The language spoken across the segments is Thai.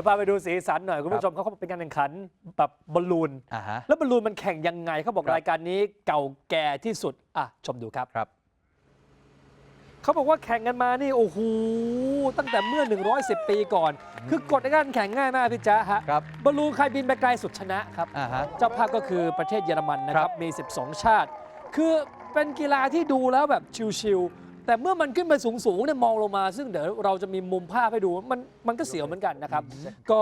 ยวพาไปดูสีสันหน่อย คุณผู้ชมเขาเขาเป็นการแข่งขันแบบบอลลูนอ่าฮะแล้วบอลลูนมันแข่งยังไงเขาบอกครับรายการนี้เก่าแก่ที่สุดอะชมดูครับครับเขาบอกว่าแข่งกันมานี่โอ้โหตั้งแต่เมื่อ 110 ปีก่อน คือกฎในการแข่งง่ายมากพี่จ๊ะฮะครับบอลลูนใครบินไปไกลสุดชนะครับอ่าฮะเจ้าภาพก็คือประเทศเยอรมันนะคครัรับบมี 12 ชาติ คือเป็นกีฬาที่ดูแล้วแบบชิลๆ แต่เมื่อมันขึ้นไปสูงๆเนี่ยมองลงมา ซึ่งเดี๋ยวเราจะมีมุมภาพให้ดูมันมันก็เสียวเหมือนกันนะครับ ก็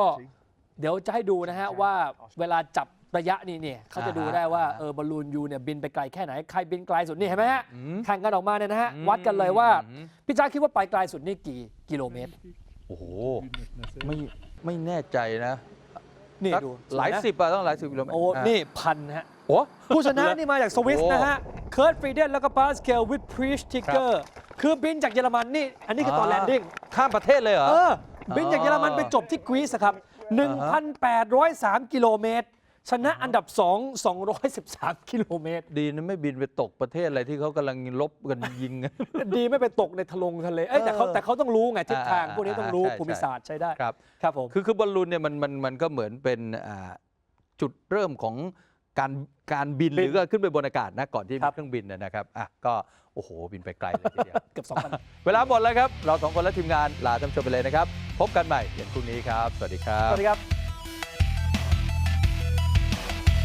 เดี๋ยวจะให้ดูนะฮะว่าเวลาจับระยะนี่เนี่ยเขาจะดูได้ว่าเออบอลลูนยูเนี่ยบินไปไกลแค่ไหนใครบินไกลสุดนี่เห็นไหมฮะอืมแข่งกันออกมาเนี่ยนะฮะวัดกันเลยว่าอืมพี่จ้าคิดว่าไปไกลสุดนี่กี่กิโลเมตรโอ้โหไม่ไม่แน่ใจนะนี่สักดูหลายสวนะสิบอะต้องหลายสิบกิโลเมตรโอ้ะนี่พันฮะโอ้ผู้ชนะนี่มาจากสวิสโอ้นะฮะเคิร์ตฟรีเดนแล้วก็ปาสเคลวิดพรีชทิกเกอร์คือบินจากเยอรมันนี่ อันนี้คือตอนแลนดิ้งข้ามประเทศเลยเหรอ เออ บินจากเยอรมันไปจบที่กรีซอะครับ 1,803 กิโลเมตร ชนะอันดับ 2 213 กิโลเมตร ดีนะไม่บินไปตกประเทศอะไรที่เขากำลังลบกันยิงกันดีไม่ไปตกในทะลงทะเลเอ้ยแต่เขาเออแต่เขาต้องรู้ไงทิศทางอ่าพวกนี้ต้องรู้ใช่ภูมิศาสตร์ใช้ได้ครับครับผมคือคือบอลลูนเนี่ยมันมันมันก็เหมือนเป็นอ่าจุดเริ่มของ การการบินบินหรือก็ขึ้นไปบนอากาศนะก่อนที่ครัมีบเครื่องบินเนยนะครับอะก็โอ้โหบินไปไกลเลยทีเดียวเกือบ2,000เวลาหมดแล้วครับ เราสองคนและทีมงานลาท่านผู้ชมไปเลยนะครับ พบกันใหม่เย็นพรุ่งนี้ครับ สวัสดีครัสบวัสดีครับ